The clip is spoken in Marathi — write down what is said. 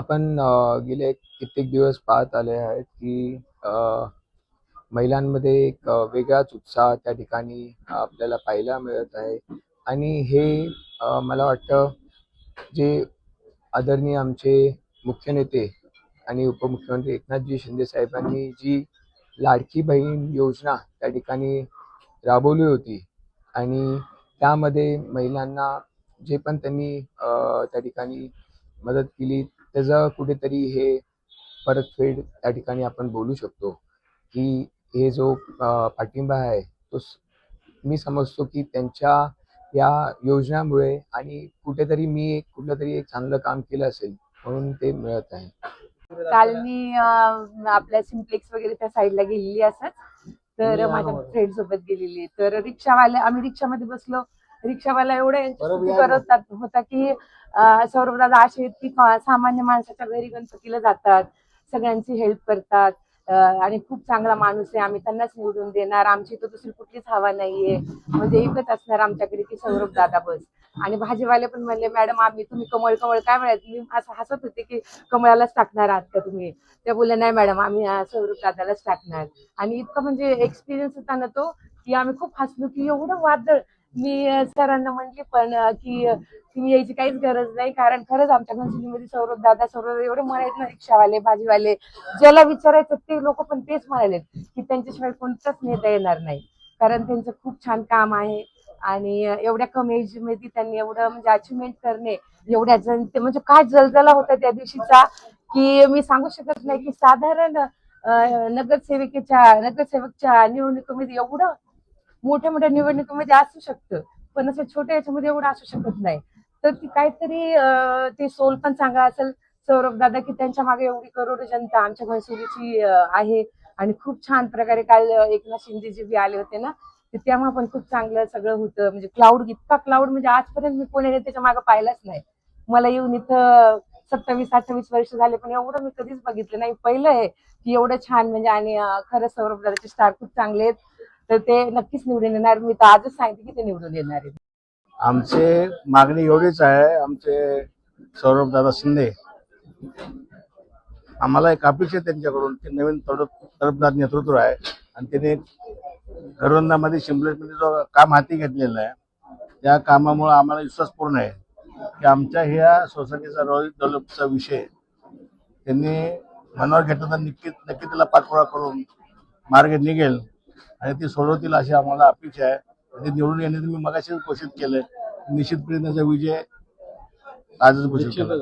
आपण गेले कित्येक दिवस पाहत आले आहेत की महिलांमध्ये एक वेगळाच उत्साह त्या ठिकाणी आपल्याला पाहायला मिळत आहे. आणि हे मला वाटतं जे आदरणीय आमचे मुख्य नेते आणि उपमुख्यमंत्री एकनाथजी शिंदे साहेबांनी जी लाडकी बहीण योजना त्या ठिकाणी राबवली होती आणि त्यामध्ये महिलांना जे पण त्यांनी त्या ठिकाणी मदत केली त्याचं कुठेतरी हे परतफेड त्या ठिकाणी आपण बोलू शकतो की हे जो पाठिंबा आहे तो मी समजतो की त्यांच्या या योजनामुळे आणि कुठेतरी मी एक कुठलं तरी एक चांगलं काम केलं असेल म्हणून ते मिळत आहे. काल मी आपल्या सिम्प्लेक्स वगैरे त्या साईडला गेलेली असत तर माझ्या फ्रेंड सोबत गेलेली तर रिक्षावाले आम्ही रिक्षामध्ये बसलो रिक्षावाला एवढं करत होता की अं, सौरभ दादा असे आहेत की सामान्य माणसाच्या घरी गणपतीला जातात. सगळ्यांची हेल्प करतात. आणि खूप चांगला माणूस आहे. आम्ही त्यांनाच निवडून देणार. आमची तर दुसरी कुठलीच हवा नाहीये. म्हणजे एकच असणार आमच्याकडे की सौरभ दादा बस. आणि भाजीवाले पण म्हणले मॅडम आम्ही तुम्ही कमळ कमळ काय म्हणायचं? मी असं हसत होते की कमळालाच टाकणार आहात का तुम्ही? त्या बोलल्या नाही मॅडम आम्ही सौरभ दादालाच टाकणार. आणि इतकं म्हणजे एक्सपिरियन्स होता ना तो की आम्ही खूप हसलो की एवढं वादळ मी सरांना म्हटली पण की तुम्ही यायची काहीच गरज नाही. कारण खरंच आमच्या घनसोलीमध्ये सौरभ दादा सौरभ एवढे म्हणायचे ना रिक्षावाले भाजीवाले ज्याला विचारायचं ते लोक पण तेच म्हणाले की त्यांच्याशिवाय कोणताच नेता येणार नाही. कारण त्यांचं खूप छान काम आहे आणि एवढ्या कमी एजमध्ये त्यांनी एवढं म्हणजे अचिव्हमेंट करणे एवढ्या जण ते म्हणजे काय जलजला होता त्या दिवशीचा की मी सांगू शकत नाही की साधारण नगरसेविकेच्या नगरसेवकच्या निवडणुकीमध्ये एवढं मोठ्या मोठ्या निवडणुकीमध्ये असू शकतं. पण असं छोट्या याच्यामध्ये एवढं असू शकत नाही. तर ती काहीतरी ते सोल पण चांगला असेल. सौरभ दादा की त्यांच्या मागे एवढी करोड जनता आमच्या घरसुरीची आहे. आणि खूप छान प्रकारे काल एकनाथ शिंदेजी बी आले होते ना? तेव्हा पण खूप चांगलं सगळं होतं. म्हणजे क्लाउड इतका क्लाउड म्हणजे आजपर्यंत मी कोणी त्याच्यामागे पाहिलाच नाही. मला येऊन इथं सत्तावीस अठ्ठावीस वर्ष झाले पण एवढं मी कधीच बघितलं नाही. पहिलं आहे की एवढं छान म्हणजे आणि खरं सौरभ दादाचे स्टार खूप चांगले आहेत. तर ते नक्कीच निवडून येणार. मी तर आजच सांगते की ते निवडून येणार आहे आमचे मागणी एवढीच आहे आमचे सौरभ दादा शिंदे. आम्हाला एक अपेक्षा आहे त्यांच्याकडून ते नवीन तडप तडफदार नेतृत्व आहे. आणि त्यांनी घरवंदामध्ये शिंपलेमध्ये जो काम हाती घेतलेलं आहे त्या कामामुळे आम्हाला विश्वास पूर्ण आहे की आमच्या ह्या सोसायटीचा रोहित डेव्हलपचा विषय त्यांनी मनावर घेतला तर नक्की नक्की त्याला पाठपुरा करून मार्ग निघेल. आणि ती सोडवतील अशी आम्हाला अपेक्षा आहे. ते निवडून येण्याचं मी मगाशीच घोषित केलंय. निश्चितपणे त्याचा विजय आजच घोषित केला